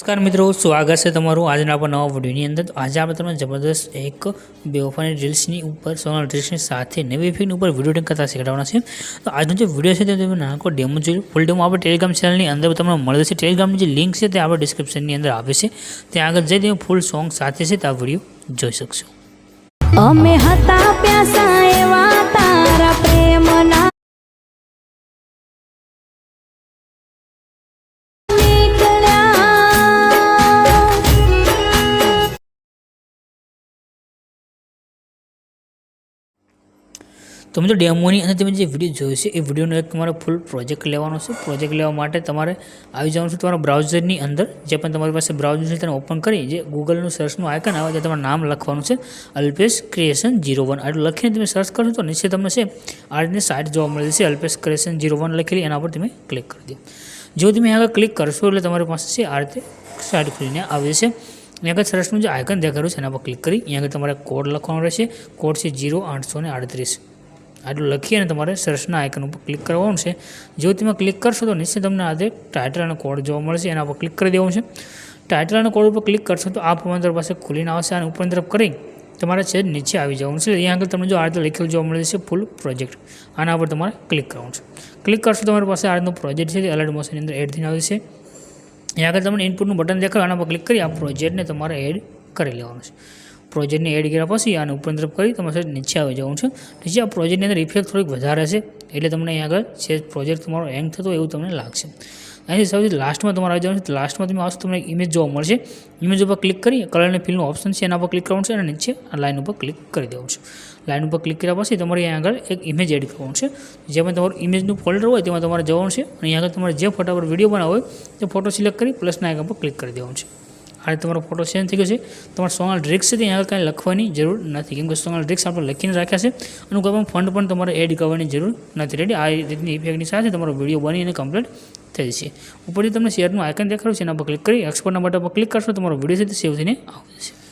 નમસ્કાર મિત્રો, સ્વાગત છે તમારું આજના આપણા નવા વિડીયોની અંદર. તો આજે આપણે તમને જબરદસ્ત એક બેઓફાની રીલ્સની ઉપર સોનલ રીલ્સની સાથે નવી ફિલ્મ ઉપર વીડિયો ડિંગ કરતા શીખવાડવાના છે તો આજનો જે વીડિયો છે તે તમે નાનકો ડેમો જોયું ફૂલ ડેમો આપણે ટેલિગ્રામ ચેનલની અંદર તમને મળે છે. ટેલિગ્રામની જે લિંક છે તે આપણે ડિસ્ક્રિપ્શનની અંદર આવે છે. ત્યાં આગળ જઈ તમે ફૂલ સોંગ સાથે છે તે આ વીડિયો જોઈ શકશો. અમે હતા તો મિત્રો ડેમોની અંદર તમે જે વીડિયો જોયો છે, એ વિડીયોનો એક તમારે ફૂલ પ્રોજેક્ટ લેવાનો છે. પ્રોજેક્ટ લેવા માટે તમારે આવી જવાનું છે તમારા બ્રાઉઝરની અંદર. જે પણ તમારી પાસે બ્રાઉઝર છે તેને ઓપન કરી જે ગૂગલનું સર્ચનું આઇકન આવે ત્યાં તમારું નામ લખવાનું છે. અલ્પેશ ક્રિએશન જીરો વન આટલું લખીને તમે સર્ચ કરશો તો નીચે તમને છે, આ રીતની સાઇટ જોવા મળે છે. અલ્પેશ ક્રિએશન જીરો વન લખેલી, એના પર તમે ક્લિક કરી દો. જો તમે આગળ ક્લિક કરશો એટલે તમારી પાસે છે, આ રીતે સાઇટ ખુલીને આવે છે અહીંયા આગળ સરસનું જે આઇકન દેખાડ્યું છે, એના પર ક્લિક કરી. અહીંયા આગળ તમારે કોડ લખવાનો રહેશે. કોડ છે જીરો આઠસો ને આડત્રીસ. આટલું લખી અને તમારે સર્ચના આઇકન ઉપર ક્લિક કરવાનું છે. જો તમે ક્લિક કરશો તો નીચે તમને આજે ટાઇટલ અને કોડ જોવા મળશે, એના પર ક્લિક કરી દેવાનું છે. ટાઇટલ અને કોડ ઉપર ક્લિક કરશો તો આ પ્રમાણે પાસે ખુલીને આવશે અને ઉપર તરફ કરી તમારે છે નીચે આવી જવાનું છે. અહીંયા આગળ તમને જો આ રીતે લખેલું જોવા મળે છે ફૂલ પ્રોજેક્ટ આના પર તમારે ક્લિક કરવાનું છે. ક્લિક કરશો તમારી પાસે આ રીતનો પ્રોજેક્ટ છે તે અલર્ટ મોશનની અંદર એડ થઈને આવે છે. અહીંયા આગળ તમને ઇનપુટનું બટન દેખાડો, આના પર ક્લિક કરી આ પ્રોજેક્ટને તમારે એડ કરી લેવાનું છે. પ્રોજેક્ટને એડ કર્યા પછી આને ઉપર તરફ કરી તમારે નીચે આવી જવાનું છે. નીચે આ પ્રોજેક્ટની અંદર ઇફેક્ટ થોડીક વધારે છે. એટલે તમને અહીંયા આગળ છે પ્રોજેક્ટ તમારો હેંગ થતો એવું તમને લાગશે. અહીંથી સૌથી લાસ્ટમાં તમારે આવી જવાનું છે. લાસ્ટમાં તમે આવશો તમને ઇમેજ જોવા મળશે. ઇમેજ ઉપર ક્લિક કરી કલર અને ફિલનું ઓપ્શન છે એના પર ક્લિક કરવાનું છે અને નીચે આ લાઇન ઉપર ક્લિક કરી દેવું છે. લાઇન ઉપર ક્લિક કર્યા પછી તમારે અહીંયા આગળ એક ઇમેજ એડ કરવાનું છે. જેમાં તમારું ઇમેજનું ફોલ્ડર હોય તેમાં તમારે જવાનું છે. અને અહીંયા આગળ તમારે જે ફોટા પર વીડિયો બનાવો હોય તે ફોટો સિલેક્ટ કરી પ્લસના આઇકન પર ક્લિક કરી દેવાનું છે. આ તમારો ફોટો સેન્ડ થઈ ગયો છે. તમારે સોંગના ડ્રિક્સ છે કાંઈ લખવાની જરૂર નથી. કેમ કે સોનાલ ડ્રિક્સ આપણે લખીને રાખ્યા છે અને કોઈ પણ ફંડ પણ તમારે એડ કરવાની જરૂર નથી. રેડી આ રીતની ઇફેક્ટની સાથે તમારો વીડિયો બની અને કમ્પ્લીટ થઈ જશે. ઉપરથી તમને શેરનું આઇકન દેખાડું છે, એના પર ક્લિક કરી એક્સપોર્ટના બટન પર ક્લિક કરશો, તમારો વીડિયો છે તે સેવ થઈને આવશે.